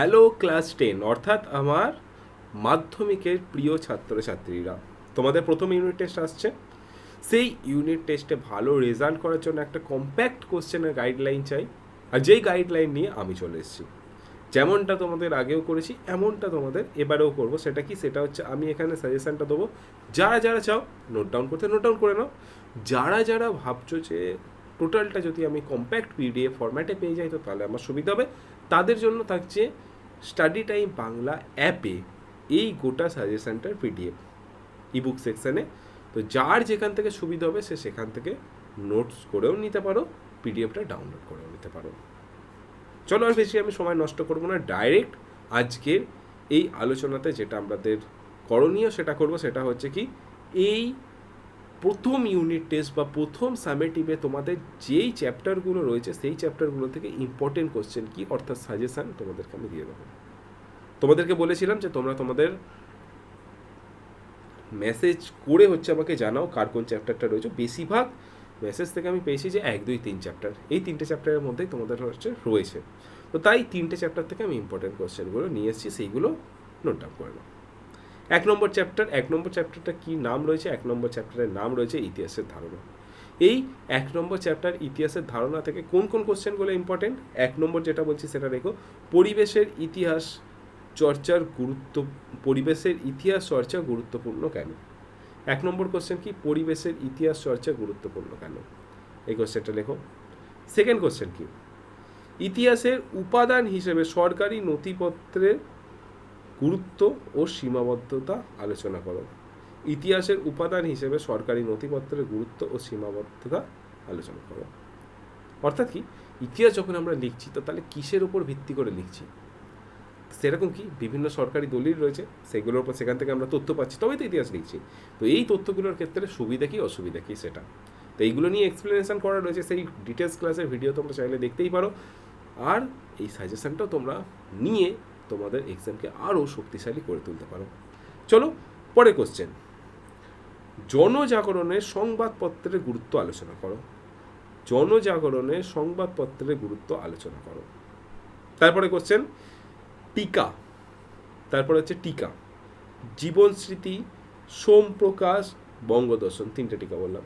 Hello class ten অর্থাৎ আমার মাধ্যমিকের প্রিয় ছাত্রছাত্রীরা। তোমাদের প্রথম ইউনিট টেস্ট আসছে। সেই ইউনিট টেস্টে ভালো রেজাল্ট করার জন্য একটা কম্প্যাক্ট কোশ্চেনের গাইডলাইন চাই। আর যেই গাইডলাইন নিয়ে আমি চলে এসেছি। যেমনটা তোমাদের আগেও করেছি, এমনটা তোমাদের এবারেও করব। সেটা কি? সেটা হচ্ছে আমি এখানে সাজেশনটা দেবো। যারা যারা চাও নোট ডাউন করতে নোট ডাউন করে নাও। যারা যারা ভাবছ যে টোটালটা যদি আমি কম্প্যাক্ট পিডিএফ ফরম্যাটে পেয়ে যাই, তো তাহলে আমার সুবিধা হবে। তাদের জন্য থাকছে স্টাডি টাইম বাংলা অ্যাপে এই গোটা সাজেশানটার পিডিএফ ইবুক সেকশানে তো যার যেখান থেকে সুবিধা হবে, সে সেখান থেকে নোটস করেও নিতে পারো পিডিএফটা ডাউনলোড করেও নিতে পারো। চলো আর বেশি আমি সময় নষ্ট করব না ডাইরেক্ট আজকের এই আলোচনাতে যেটা আমাদের করণীয় সেটা করব, সেটা হচ্ছে কি, এই প্রথম ইউনিট টেস্ট বা প্রথম সামেটিভে তোমাদের যেই চ্যাপ্টারগুলো রয়েছে, সেই চ্যাপ্টারগুলো থেকে ইম্পর্টেন্ট কোশ্চেন কি অর্থাৎ সাজেশান তোমাদেরকে আমি দিয়ে দেবো। তোমাদেরকে বলেছিলাম যে তোমরা তোমাদের মেসেজ করে হচ্ছে আমাকে জানাও কার কোন চ্যাপ্টারটা রয়েছে। বেশিরভাগ মেসেজ থেকে আমি পেয়েছি যে এক, দুই, তিন চ্যাপ্টার এই তিনটে চ্যাপ্টারের মধ্যেই তোমাদের হচ্ছে রয়েছে। তো তাই তিনটে চ্যাপ্টার থেকে আমি ইম্পর্টেন্ট কোশ্চেনগুলো নিয়ে এসেছি, সেইগুলো নোট ডাউন করে নাও। এক নম্বর চ্যাপ্টার এক নম্বর চ্যাপ্টারটা কী নাম রয়েছে? এক নম্বর চ্যাপ্টারের নাম রয়েছে ইতিহাসের ধারণা। এই এক নম্বর চ্যাপ্টার ইতিহাসের ধারণা থেকে কোন কোন কোশ্চেনগুলো ইম্পর্টেন্ট এক নম্বর যেটা বলছি সেটা রেখো, পরিবেশের ইতিহাস চর্চার গুরুত্ব, পরিবেশের ইতিহাস চর্চা গুরুত্বপূর্ণ কেন? এক নম্বর কোশ্চেন কি? পরিবেশের ইতিহাস চর্চা গুরুত্বপূর্ণ কেন? এই কোশ্চেনটা লেখো। সেকেন্ড কোশ্চেন কি? ইতিহাসের উপাদান হিসেবে সরকারি নথিপত্রের গুরুত্ব ও সীমাবদ্ধতা আলোচনা করো। ইতিহাসের উপাদান হিসেবে সরকারি নথিপত্রের গুরুত্ব ও সীমাবদ্ধতা আলোচনা করো। অর্থাৎ কি? ইতিহাস যখন আমরা লিখছি, তো তাহলে কিসের উপর ভিত্তি করে লিখছি? সেরকম কি? বিভিন্ন সরকারি দলিল রয়েছে, সেগুলোর উপর সেখান থেকে আমরা তথ্য পাচ্ছি, তবেই তো ইতিহাস লিখছি। তো এই তথ্যগুলোর ক্ষেত্রে সুবিধা কি, অসুবিধা কি সেটা? তো এইগুলো নিয়ে এক্সপ্লেনেশন করা রয়েছে, সেই ডিটেলস ক্লাসের ভিডিও তোমরা চাইলে দেখতেই পারো। আর এই সাজেশনটাও তোমরা নিয়ে তোমাদের এক্সামকে আরও শক্তিশালী করে তুলতে পারো। চলো পরে কোশ্চেন জনজাগরণের সংবাদপত্রের গুরুত্ব আলোচনা করো। জনজাগরণের সংবাদপত্রের গুরুত্ব আলোচনা করো। তারপরে কোশ্চেন টিকা। তারপর হচ্ছে টিকা। জীবন স্মৃতি সোমপ্রকাশ বঙ্গদর্শন, তিনটে টিকা বললাম।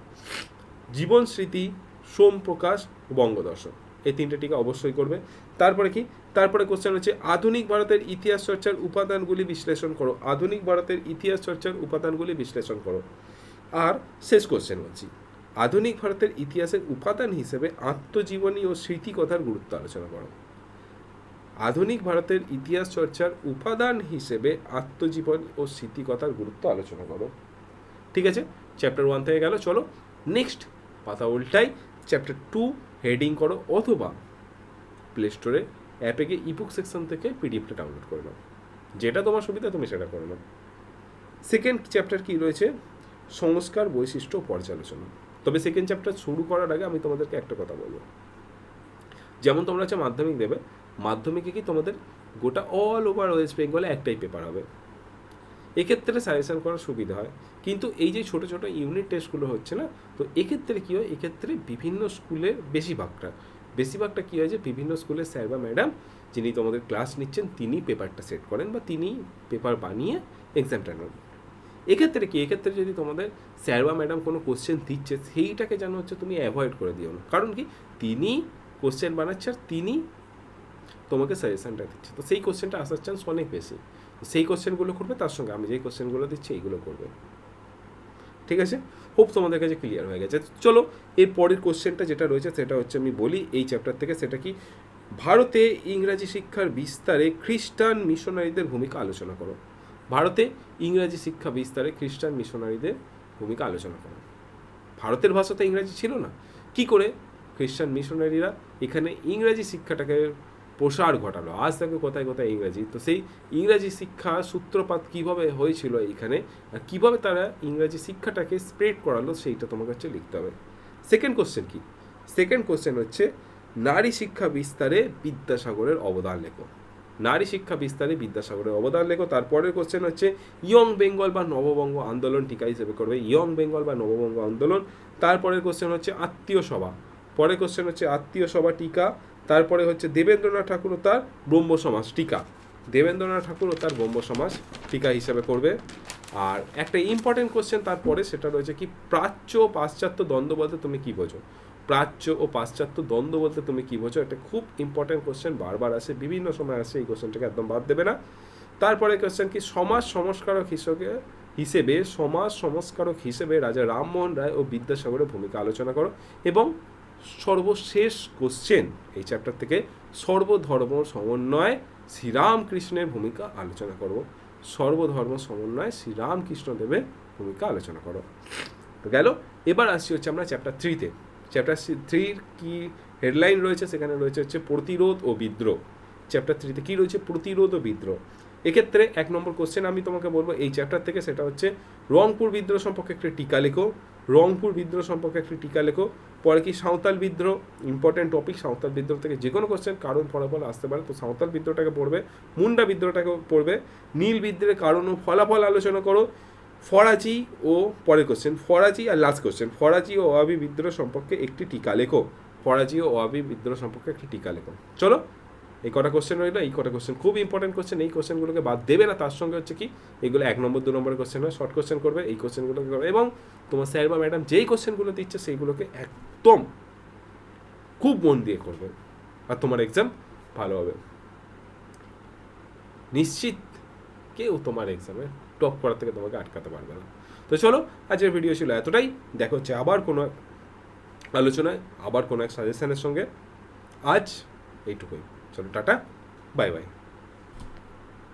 জীবন স্মৃতি সোমপ্রকাশ বঙ্গদর্শন। এই তিনটে টিকা অবশ্যই করবে। তারপরে কি? তারপরে কোশ্চেন হচ্ছে, আধুনিক ভারতের ইতিহাস চর্চার উপাদানগুলি বিশ্লেষণ করো। আধুনিক ভারতের ইতিহাস চর্চার উপাদানগুলি বিশ্লেষণ করো। আর শেষ কোশ্চেন বলছি। আধুনিক ভারতের ইতিহাসের উপাদান হিসেবে আত্মজীবনী ও স্মৃতিকথার গুরুত্ব আলোচনা করো। আধুনিক ভারতের ইতিহাস চর্চার উপাদান হিসেবে আত্মজীবন ও স্মৃতিকথার গুরুত্ব আলোচনা করো। ঠিক আছে? চ্যাপ্টার ওয়ান থেকে গেল, চলো। নেক্সট পাতা উল্টাই চ্যাপ্টার টু হেডিং করো, অথবা প্লে স্টোরে অ্যাপে গিয়ে ইবুক সেকশন থেকে পিডিএফটা ডাউনলোড করে নাও। যেটা তোমার সুবিধা, তুমি সেটা করে নাও। সেকেন্ড চ্যাপ্টার কি রয়েছে? সংস্কার বৈশিষ্ট্য পর্যালোচনা। তবে সেকেন্ড চ্যাপ্টার শুরু করার আগে আমি তোমাদেরকে একটা কথা বলব। যেমন তোমরা হচ্ছে মাধ্যমিক দেবে মাধ্যমিকে কি তোমাদের গোটা অল ওভার ওয়েস্ট বেঙ্গলে একটাই পেপার হবে? এক্ষেত্রে সাজেশন করার সুবিধা হয়। কিন্তু এই যে ছোটো ছোটো ইউনিট টেস্টগুলো হচ্ছে না, তো এক্ষেত্রে কী হয়? এক্ষেত্রে বিভিন্ন স্কুলের বেশিরভাগটা বেশিরভাগটা কী হয় যে বিভিন্ন স্কুলের স্যার বা ম্যাডাম যিনি তোমাদের ক্লাস নিচ্ছেন, তিনি পেপারটা সেট করেন বা তিনি পেপার বানিয়ে এক্সামটা নেন। এক্ষেত্রে কি? এক্ষেত্রে যদি তোমাদের স্যার বা ম্যাডাম কোনো কোশ্চেন দিচ্ছে, সেইটাকে যেন হচ্ছে তুমি অ্যাভয়েড করে দিও না। কারণ কি? তিনি কোশ্চেন বানাচ্ছে আর তিনি তোমাকে সাজেশনটা দিচ্ছে। তো সেই কোশ্চেনটা আসার চান্স অনেক বেশি। সেই কোশ্চেনগুলো করবে, তার সঙ্গে আমি যেই কোশ্চেনগুলো দিচ্ছি, এইগুলো করবে। ঠিক আছে? হোপ তোমাদের কাছে ক্লিয়ার হয়ে গেছে। চলো, এর পরের কোশ্চেনটা যেটা রয়েছে, সেটা হচ্ছে আমি বলি, এই চ্যাপ্টার থেকে সেটা কি? ভারতে ইংরাজি শিক্ষার বিস্তারে খ্রিস্টান মিশনারিদের ভূমিকা আলোচনা করো। ভারতে ইংরাজি শিক্ষা বিস্তারে খ্রিস্টান মিশনারিদের ভূমিকা আলোচনা করো। ভারতের ভাষাতে ইংরাজি ছিল না। কি করে? খ্রিস্টান মিশনারিরা এখানে ইংরাজি শিক্ষাটাকে প্রসার ঘটালো। আজ থেকে কোথায় কোথায় ইংরাজি? তো সেই ইংরাজি শিক্ষা সূত্রপাত কীভাবে হয়েছিল এখানে আর কীভাবে তারা ইংরাজি শিক্ষাটাকে স্প্রেড করালো সেইটা তোমাকে হচ্ছে লিখতে হবে। সেকেন্ড কোশ্চেন কি? সেকেন্ড কোশ্চেন হচ্ছে, নারী শিক্ষা বিস্তারে বিদ্যাসাগরের অবদান লেখো। নারী শিক্ষা বিস্তারে বিদ্যাসাগরের অবদান লেখো। তারপরের কোশ্চেন হচ্ছে, ইয়ং বেঙ্গল বা নববঙ্গ আন্দোলন টিকা হিসেবে করবে। ইয়ং বেঙ্গল বা নববঙ্গ আন্দোলন। তারপরের কোশ্চেন হচ্ছে, আত্মীয় সভা। পরের কোশ্চেন হচ্ছে, আত্মীয় সভা টিকা তারপরে হচ্ছে দেবেন্দ্রনাথ ঠাকুর ও তার ব্রহ্ম সমাজ টিকা। দেবেন্দ্রনাথ ঠাকুর ও তার ব্রহ্ম সমাজ টিকা হিসাবে করবে। আর একটা ইম্পর্টেন্ট কোশ্চেন তারপরে সেটা রয়েছে কি, প্রাচ্য ও পাশ্চাত্য দ্বন্দ্ব বলতে তুমি কি বোঝো? প্রাচ্য ও পাশ্চাত্য দ্বন্দ্ব বলতে তুমি কি বোঝো? এটা খুব ইম্পর্টেন্ট কোশ্চেন বারবার আসে, বিভিন্ন সময় আসে, এই কোশ্চেনটাকে একদম বাদ দেবে না। তারপরে কোশ্চেন কি, সমাজ সংস্কারক হিসেবে হিসেবে, সমাজ সংস্কারক হিসেবে রাজা রামমোহন রায় ও বিদ্যাসাগরের ভূমিকা আলোচনা করো। এবং সর্বশেষ কোশ্চেন এই চ্যাপ্টার থেকে সর্বধর্ম সমন্বয় শ্রীরামকৃষ্ণের ভূমিকা আলোচনা করো সর্বধর্ম সমন্বয় শ্রীরামকৃষ্ণদেবের ভূমিকা আলোচনা করো। তো গেল, এবার আসছি হচ্ছে আমরা চ্যাপ্টার থ্রিতে চ্যাপ্টার থ্রির কি হেডলাইন রয়েছে? সেখানে রয়েছে হচ্ছে প্রতিরোধ ও বিদ্রোহ। চ্যাপ্টার থ্রিতে কী রয়েছে? প্রতিরোধ ও বিদ্রোহ। এক্ষেত্রে এক নম্বর কোশ্চেন আমি তোমাকে বলব, এই চ্যাপ্টার থেকে সেটা হচ্ছে রংপুর বিদ্রোহ সম্পর্কে একটি টিকা লেখো। রংপুর বিদ্রোহ সম্পর্কে একটি টিকা লেখো। পরে কি সাঁওতাল বিদ্রোহ? ইম্পর্টেন্ট টপিক সাঁওতাল বিদ্রোহ থেকে যে কোনো কোশ্চেন কারণ, ফলাফল আসতে পারে। তো সাঁওতাল বিদ্রোহটাকে পড়বে, মুন্ডা বিদ্রোহটাকে পড়বে। নীল বিদ্রোহের কারণ ও ফলাফল আলোচনা করো। ফরাজি ও পরের কোশ্চেন ফরাজি আর লাস্ট কোশ্চেন ফরাজি ও অবি বিদ্রোহ সম্পর্কে একটি টিকা লেখো। ফরাজি ও অবি বিদ্রোহ সম্পর্কে একটি টিকা লেখো। চলো এই কটা কোশ্চেন রইল, এই কটা কোশ্চেন খুব ইম্পর্টেন্ট কোশ্চেন এই কোশ্চেনগুলোকে বাদ দেবে না, তার সঙ্গে হচ্ছে কি, এগুলো এক নম্বর, দু নম্বরের কোশ্চেন হয় শর্ট কোশ্চেন করবে, এই কোশ্চেনগুলোকে করবে এবং তোমার স্যার বা ম্যাডাম যেই কোশ্চেনগুলো দিচ্ছে, সেইগুলোকে একদম খুব মন দিয়ে করবে আর তোমার এক্সাম ভালো হবে। নিশ্চিত কেউ তোমার এক্সামে টপ করার থেকে তোমাকে আটকাতে পারবে না। তো চলো, আজকের ভিডিও ছিল এতটাই, দেখা হচ্ছে আবার কোনো আলোচনায়, আবার কোনো এক সাজেশনের সঙ্গে। আজ এইটুকুই। চলো টাটা বাই বাই।